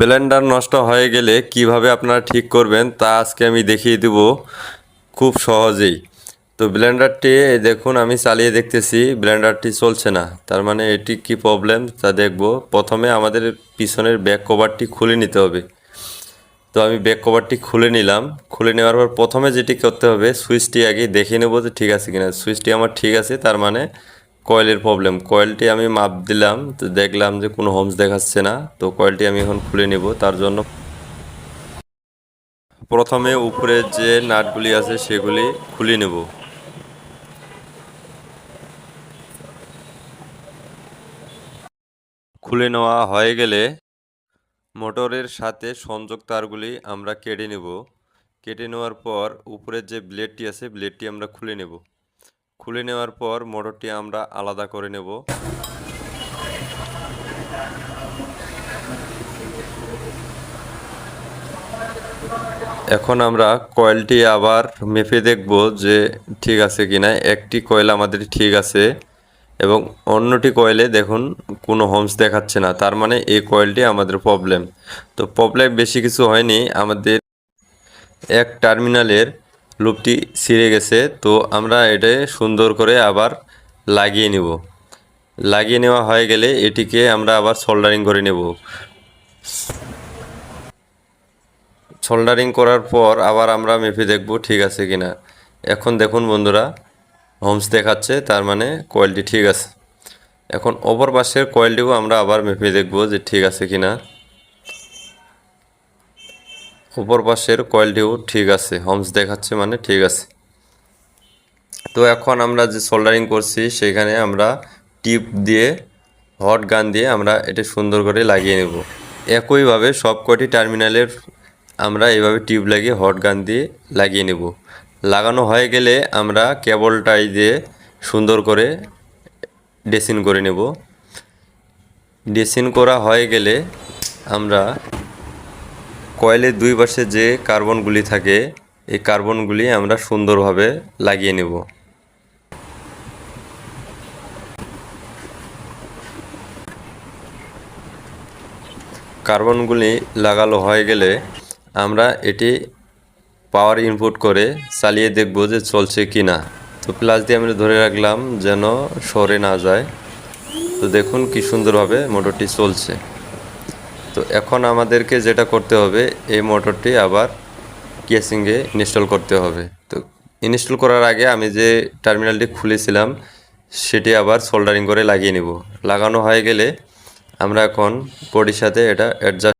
Blender নষ্ট হয়ে গেলে কীভাবে আপনারা ঠিক করবেন তা আজকে আমি দেখিয়ে দেব খুব সহজেই। তো ব্লেন্ডারটি দেখুন, আমি চালিয়ে দেখতেছি, ব্লেন্ডারটি চলছে না। তার মানে এটি কি প্রবলেম তা দেখব। প্রথমে আমাদের পিছনের ব্যাক কভারটি খুলে নিতে হবে। তো আমি ব্যাক কভারটি খুলে নিলাম। খুলে নেওয়ার পর প্রথমে যেটি করতে হবে সুইচটি আগে দেখে নেব যে ঠিক আছে কিনা। সুইচটি আমার ঠিক আছে, তার মানে কয়েলের প্রবলেম কয়েলটি আমি মাপ দিলাম, তো দেখলাম যে কোনো হোমস দেখাচ্ছে না, তো কয়েলটি আমি এখন খুলে নেব, তার জন্য প্রথমে উপরে যে নাটগুলি আছে সেগুলি খুলে নেব। খুলে নেওয়া হয়ে গেলে মোটরের সাথে সংযোগ তারগুলি আমরা কেটে নেব। কেটে নেওয়ার পর উপরের যে ব্লেডটি আছে ব্লেডটি আমরা খুলে নেব। খুলে নেওয়ার পর মোটরটি আমরা আলাদা করে নেব। এখন আমরা কয়েলটি আবার মেপে দেখব যে ঠিক আছে কিনা। একটি কয়েল আমাদের ঠিক আছে এবং অন্যটি কয়েলে দেখুন কোনো হোমস দেখাচ্ছে না। তার মানে এই কয়েলটি আমাদের প্রবলেম তো প্রবলেম বেশি কিছু হয়নি। আমাদের এক টার্মিনালের লুপটি ছিঁড়ে গেছে, তো আমরা এটা সুন্দর করে আবার লাগিয়ে নেব। লাগিয়ে নেওয়া হয়ে গেলে এটিকে আমরা আবার সোল্ডারিং করে নেব। সোল্ডারিং করার পর আবার আমরা মেপে দেখব ঠিক আছে কিনা। এখন দেখুন বন্ধুরা হোমস দেখাচ্ছে, তার মানে কয়েলটি ঠিক আছে। এখন অপর পাশের কয়েলটিও আমরা আবার মেপে দেখব যে ঠিক আছে কিনা। অপর পাশের কয়েলটিও ঠিক আছে হোমস দেখাচ্ছে মানে ঠিক আছে। তো এখন আমরা যে সোল্ডারিং করছি, সেখানে আমরা টিপ দিয়ে হট গান দিয়ে আমরা এটা সুন্দর করে লাগিয়ে নেব। একইভাবে সব কয়টি টার্মিনালের আমরা এভাবে টিউব লাগিয়ে হট গান দিয়ে লাগিয়ে নেব। লাগানো হয়ে গেলে আমরা কেবলটাই দিয়ে সুন্দর করে ড্রেসিং করে নেব। ড্রেসিং করা হয়ে গেলে আমরা কয়েলের দুই পাশে যে কার্বনগুলি থাকে, এই কার্বনগুলি আমরা সুন্দরভাবে লাগিয়ে নেব। কার্বনগুলি লাগালো হয়ে গেলে আমরা এটি পাওয়ার ইনপুট করে চালিয়ে দেখব যে চলছে কি না। তো প্লাস দিয়ে আমি ধরে রাখলাম যেন সরে না যায়। তো দেখুন কি সুন্দরভাবে মোটরটি চলছে। তো এখন আমাদেরকে যেটা করতে হবে, এই মোটরটি আবার কেসিংয়ে ইনস্টল করতে হবে। তো ইনস্টল করার আগে আমি যে টার্মিনালটি খুলেছিলাম, সেটি আবার সোল্ডারিং করে লাগিয়ে নিব। লাগানো হয়ে গেলে আমরা এখন পডির সাথে এটা অ্যাডজাস্ট